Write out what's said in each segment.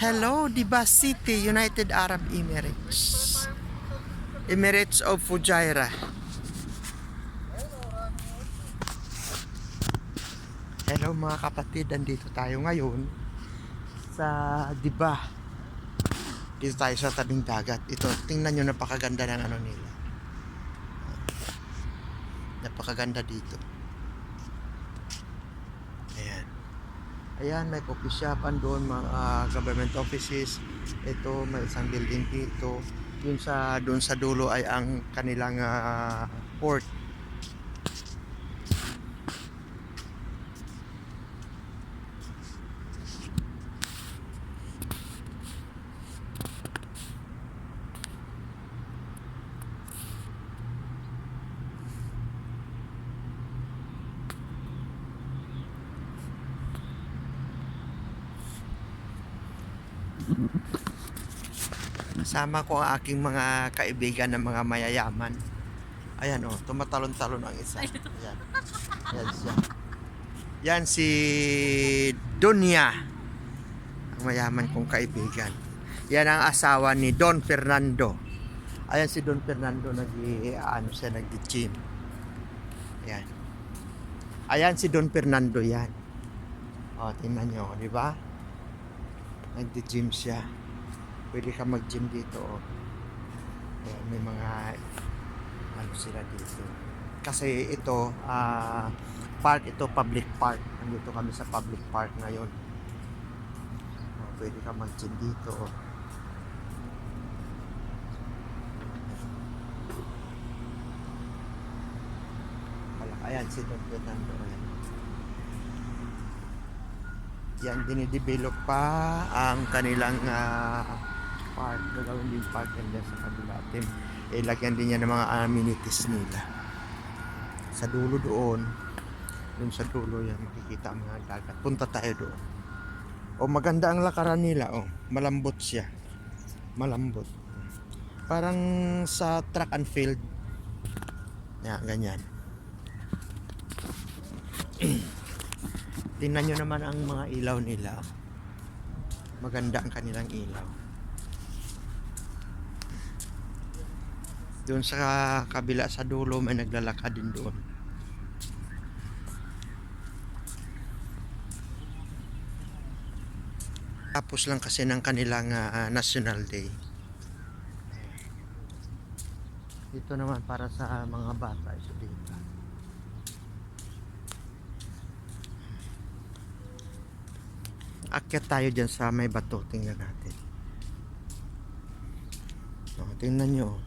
Hello, Diba City, United Arab Emirates. Emirates of Fujairah. Hello mga kapatid, nandito tayo ngayon sa Diba. Dito tayo sa tabing dagat. Ito, tingnan nyo, napakaganda ng ano nila. Napakaganda dito. Ayan. Ayan, may coffee shopan doon, mga government offices. Ito, may isang building dito. Yun sa, doon sa dulo ay ang kanilang ah, port. Kasama ko ang aking mga kaibigan ng mga mayayaman. Ayan oh, tumatalon-talon ang isa. Ayan. Ayan siya. Yan si Dunya. Ang mayaman kong kaibigan. Yan ang asawa ni Don Fernando. Ayan si Don Fernando nag ano siya nag-gym. Ayan. Ayan si Don Fernando yan. O, tingnan nyo, di ba? Nag-gym siya. Pwede ka mag-gym dito. Oh. Ayan, may mga ano sila dito. Kasi ito, ah, park ito, public park. Nandito kami sa public park ngayon. Oh, pwede ka mag-gym dito. Oh. Ayan si Don Fernando. Ayan. Yan, dinidevelop pa ang kanilang ah, park. Gagawin din park dyan sa kabila. At then, eh, din yan ng mga amenities nila. Sa dulo doon, doon sa dulo yan, makikita ang mga dagat. Punta tayo doon. O maganda ang lakaran nila, oh. Malambot siya. Malambot. Parang sa track and field. Yan, ganyan. Tingnan nyo naman ang mga ilaw nila. Maganda ang kanilang ilaw. Doon sa kabila sa dulo may naglalakad din doon. Tapos lang kasi ng kanilang ah, National Day. Ito naman para sa mga bata. Ito dito. Akyat tayo dyan sa may bato. Tingnan natin. O, tingnan nyo. oh.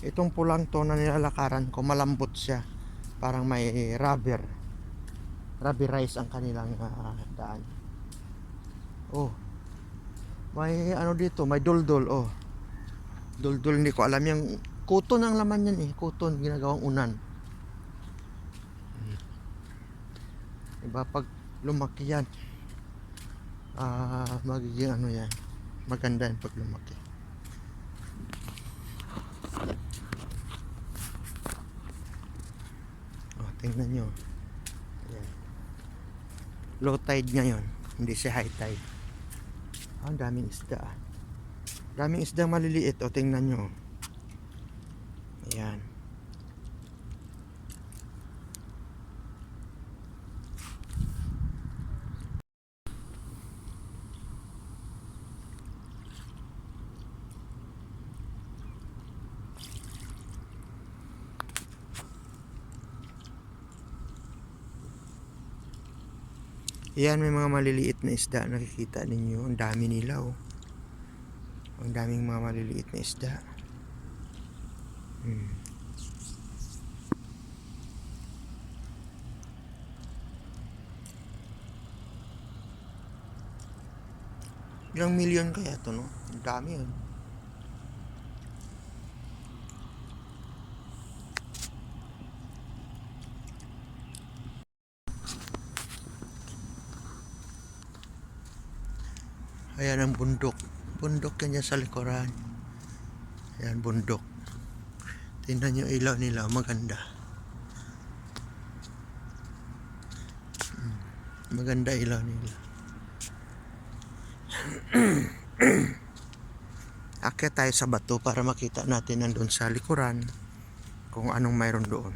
Itong pulang to na nilalakaran ko, malambot siya. Parang may rubber. Rubberize ang kanilang ah, daan. Oh. May ano dito, may duldul. Oh. Duldul, hindi ko alam yung kuton ang laman yan eh. Kuton, ginagawang unan. Diba, pag lumaki yan, ah magiging ano yan maganda yan pag lumaki. Oh, tingnan nyo. Ayan. low tide ngayon hindi siya high tide. Ah, ang daming isda ah. daming isda maliliit o tingnan nyo. Ayan Yan, may mga maliliit na isda. Nakikita ninyo. Ang dami nila, oh. Ang daming mga maliliit na isda. Hmm. Ilang milyon kaya to, no? Ang dami yun. Ayan ang bundok. Bundok yan dyan sa likuran. Ayan, bundok. Tingnan yung ilaw nila. Maganda. Mm, Maganda ilaw nila. Akyat tayo sa bato para makita natin nandun sa likuran kung anong mayroon doon.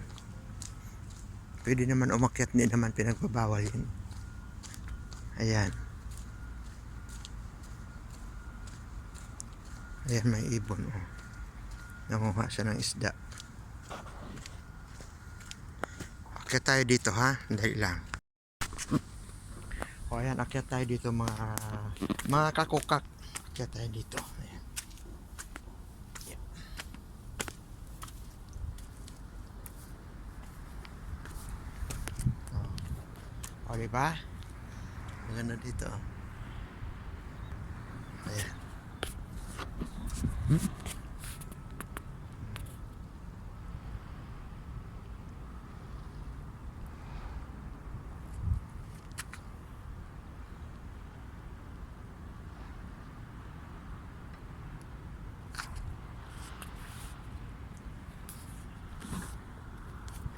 Pwede naman umakyat, hindi naman pinagbabawal yun. Ayan. Ayan, may ibon. Oh. Nanguha siya ng isda. Akyat tayo dito ha. Dali lang. O ayan, akyat tayo dito mga mga kakukak. Akyat tayo dito. Ayan. Yep. O. O, diba? Maganda dito. Ayan.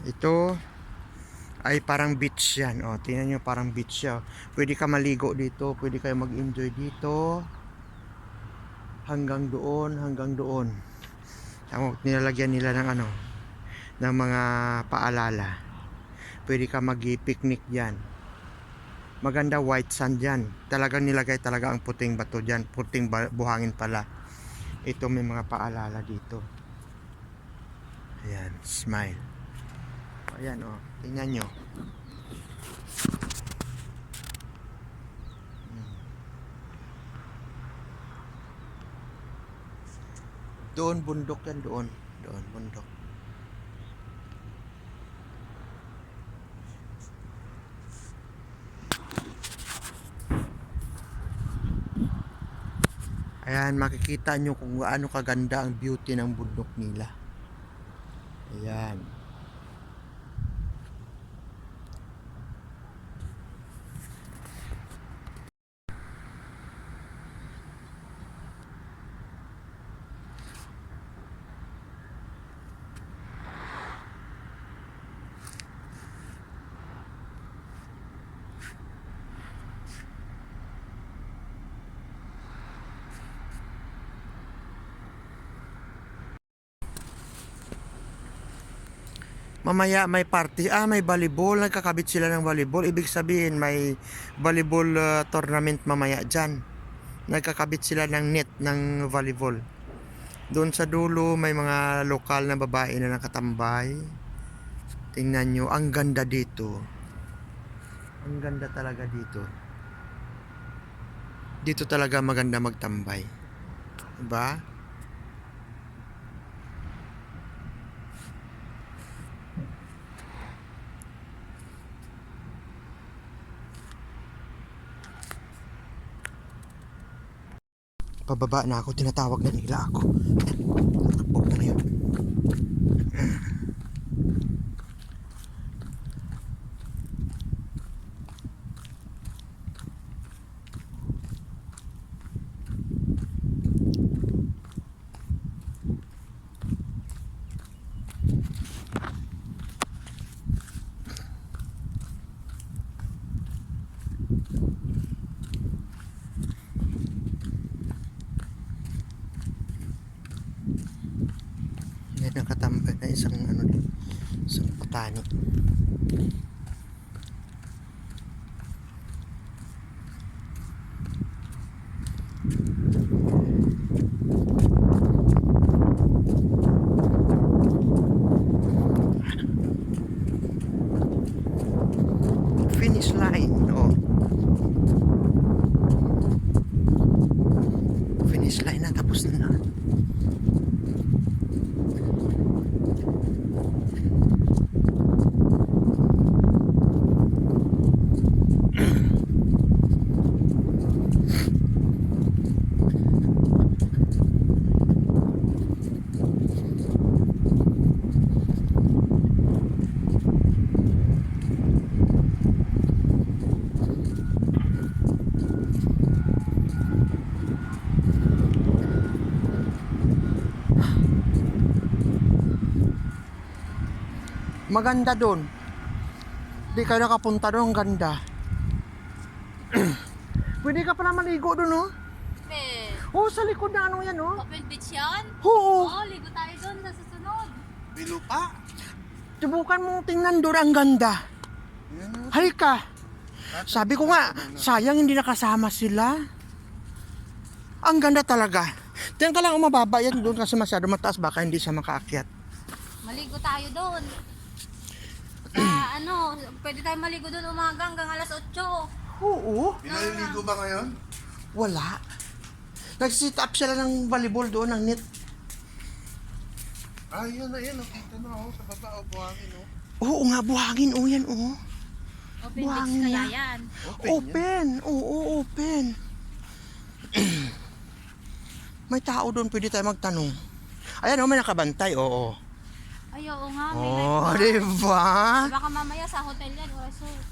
Ito ay parang beach yan. O, tingnan nyo parang beach siya. Pwede ka maligo dito. Pwede kayo mag-enjoy dito. Hanggang doon, hanggang doon. Ang nilalagyan nila ng ano, ng mga paalala. Pwede ka mag-picnic dyan. Maganda white sand dyan. Talagang nilagay talaga ang puting bato dyan. Puting buhangin pala. Ito may mga paalala dito. Ayan, smile. Ayan oh, tingnan nyo. Doon bundok yan doon. Doon bundok. Ayan, makikita nyo kung gaano kaganda ang beauty ng bundok nila. Ayan. Mamaya may party. Ah, may volleyball. Nagkakabit sila ng volleyball. Ibig sabihin may volleyball uh, tournament mamaya dyan. Nagkakabit sila ng net ng volleyball. Doon sa dulo may mga lokal na babae na nakatambay. Tingnan nyo. Ang ganda dito. Ang ganda talaga dito. Dito talaga maganda magtambay. Diba? Pababa na ako, tinatawag na nila ako. Takbo na ngayon. May nakatambay na isang ano din, isang patani. Finish line, oh. Finish line na, tapos na na. Maganda doon. Di kayo nakapunta doon, ang ganda. Pwede ka pala maligo doon, oh. Oo, sa likod na ano yan, oh. Open beach yan? Oo. Oo, ligo tayo doon sa susunod. Bilo pa. Subukan mong tingnan doon, ang ganda. Yan. Halika. Sabi ko nga, sayang hindi nakasama sila. Ang ganda talaga. Diyan ka lang umababa yan doon kasi masyado mataas baka hindi siya makaakyat. Maligo tayo doon. Ano, pwede tayo maligo doon umaga hanggang alas 8. Oo. Pinaliligo ba ngayon? Wala. Nag-sit up sila ng volleyball doon, ng net. Ah, yan na yan. Nakita na ako sa baba. O, buhangin o. Oo nga, buhangin. Oo yan, oo. Open Buhangin beach kaya na. yan. Open, yan. Open. Oo, open. may tao doon, pwede tayo magtanong. Ayan, oh, may nakabantay, oo. Ay, oo nga, may Oh, light di ba? Baka mamaya sa hotel yan o resort.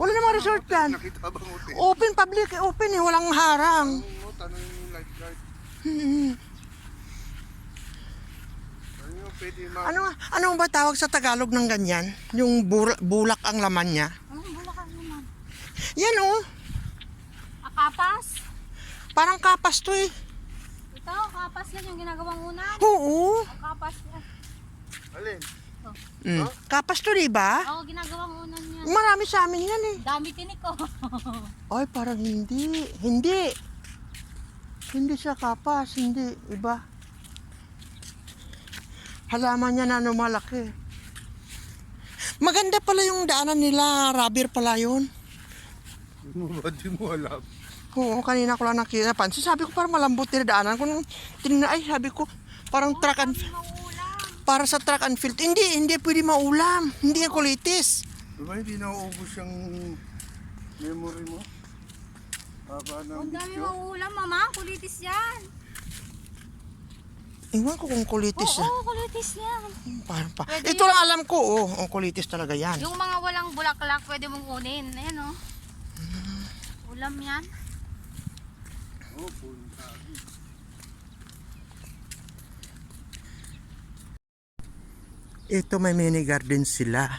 Wala namang resort yan. Nakita ba hotel? Open public, eh, open eh, walang harang. Oo, tanong yung lifeguard. Hmm. Ano yung pwede ma... Ano ano ba tawag sa Tagalog ng ganyan? Yung bur- bulak ang laman niya. Anong bulakan naman? Yan oh, Akapas? parang kapas to eh. Ito, kapas yan yung ginagawang unan. Oo. Ang kapas yan. Alin? Mm. Kapas to, di ba? Oo, ginagawang unan yan. Marami sa amin yan eh. Dami tinik ko. Ay, parang hindi. Hindi. Hindi siya kapas, hindi. Iba. Halaman niya na ano malaki. Maganda pala yung daanan nila. Rubber pala yun. Ano ba? Di mo alam. Oo, kanina ko lang nakita. Pansin, sabi ko parang malambot yung daanan. Kung tinignan, ay, sabi ko, parang truck and... Mauulam. Para sa track and field. Hindi, hindi pwede maulam. Hindi yan kulitis. Di ba hindi nauubos yung memory mo? Haba ng Ang dami video. mauulam, mama. Kulitis yan. Iwan ko kung kulitis. Oo, ah. kulitis yan. Parang pa. Pwede Ito lang alam ko, oh. Ang kulitis talaga yan. Yung mga walang bulaklak, pwede mong kunin. Ayan, oh. Ulam yan. Oo, punta. Ito may mini garden sila.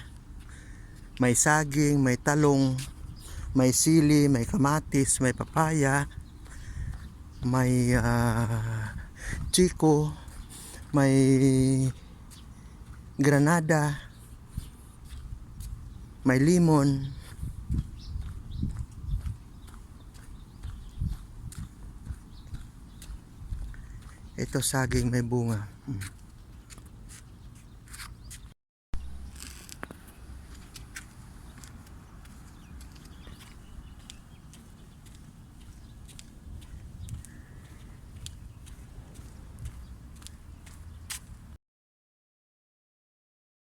May saging, may talong, may sili, may kamatis, may papaya, may ah, chiko, may granada, may limon. Ito saging may bunga. Mm.